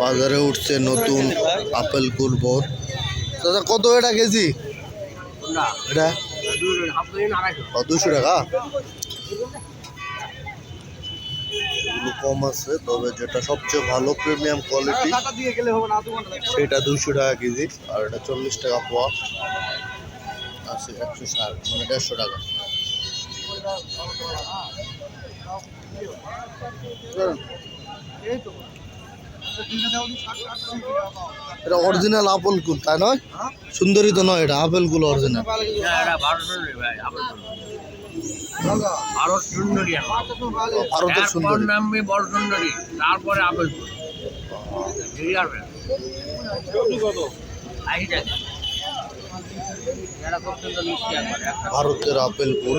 বাজারে উঠছে নতুন আপেল কুলবর দাদা কত এটা কেজি? এটা? দুশো টাকা? কম আছে তবে যেটা সবচেয়ে ভালো প্রিমিয়াম কোয়ালিটি সেটা দুশো টাকা কেজি আর এটা চল্লিশ টাকা পোয়া। আছে একশো ষাট মানে দেড়শো টাকা। এটা অরিজিনাল আপেল কুল, তাই নয়? সুন্দরী তো নয় এটা আপেলগুলো অরিজিনাল ভারতের সুন্দরী। তারপরে আপেল ভারতের আপেল কুল।